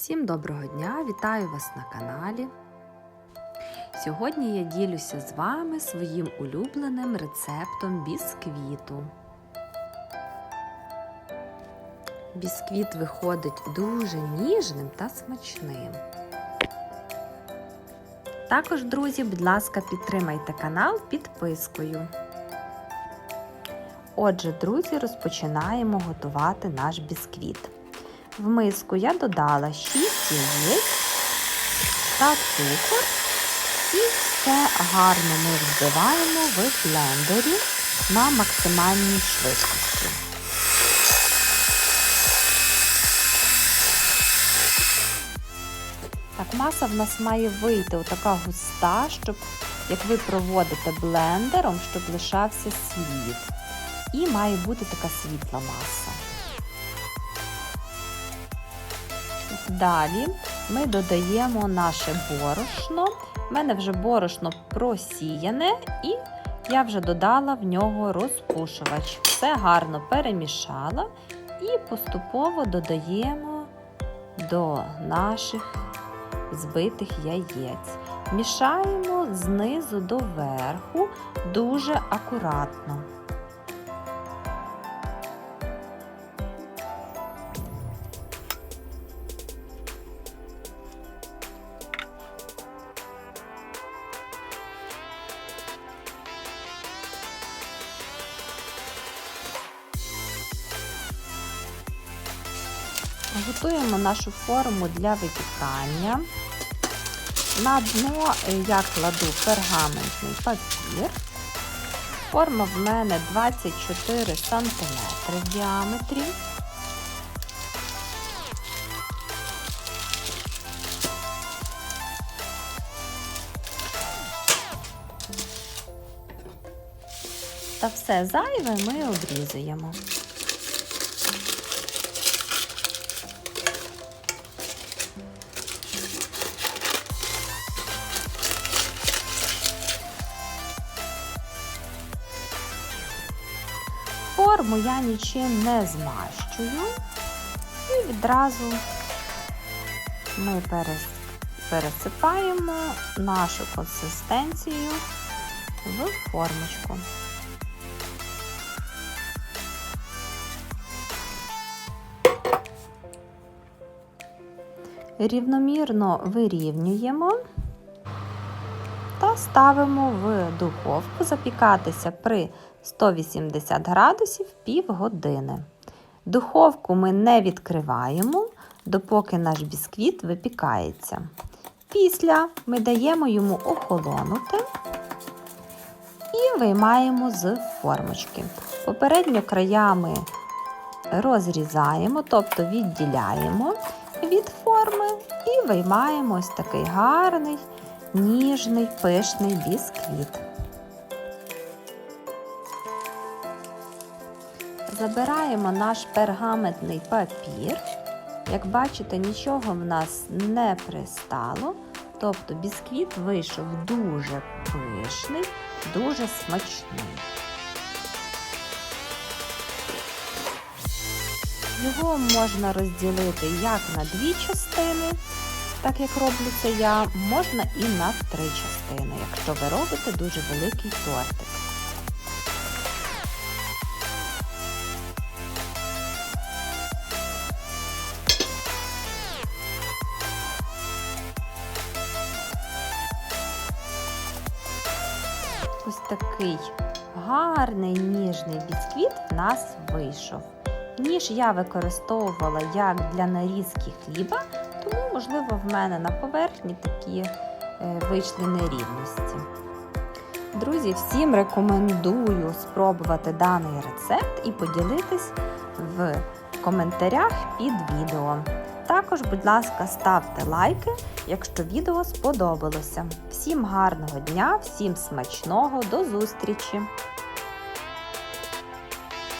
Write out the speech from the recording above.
Всім доброго дня! Вітаю вас на каналі. Сьогодні я ділюся з вами своїм улюбленим рецептом бісквіту. Бісквіт виходить дуже ніжним та смачним. Також, друзі, будь ласка, підтримайте канал підпискою. Отже, друзі, розпочинаємо готувати наш бісквіт. В миску я додала 6 яєць та цукор і все гарно ми взбиваємо в блендері на максимальній швидкості. Так, маса в нас має вийти отака густа, щоб, як ви проводите блендером, щоб лишався слід. І має бути така світла маса. Далі ми додаємо наше борошно. У мене вже борошно просіяне, і я вже додала в нього розпушувач. Все гарно перемішала і поступово додаємо до наших збитих яєць. Мішаємо знизу до верху дуже акуратно. Готуємо нашу форму для випікання. На дно я кладу пергаментний папір. Форма в мене 24 см в діаметрі. Та все зайве ми обрізуємо. Форму я нічим не змащую і відразу ми пересипаємо нашу консистенцію в формочку. Рівномірно вирівнюємо та ставимо в духовку запікатися при 180 градусів півгодини. Духовку ми не відкриваємо, допоки наш бісквіт випікається. Після ми даємо йому охолонути і виймаємо з формочки. Попередньо краями розрізаємо, тобто відділяємо від форми і виймаємо ось такий гарний, ніжний, пишний бісквіт. Забираємо наш пергаментний папір. Як бачите, нічого в нас не пристало, тобто бісквіт вийшов дуже пишний, дуже смачний. Його можна розділити як на дві частини, так як роблю це я, можна і на три частини, якщо ви робите дуже великий тортик. Ось такий гарний ніжний бісквіт в нас вийшов. Ніж я використовувала як для нарізки хліба, тому, можливо, в мене на поверхні такі е, вийшли нерівності. Друзі, всім рекомендую спробувати даний рецепт і поділитись в коментарях під відео. Також, будь ласка, ставте лайки, якщо відео сподобалося. Всім гарного дня, всім смачного, до зустрічі!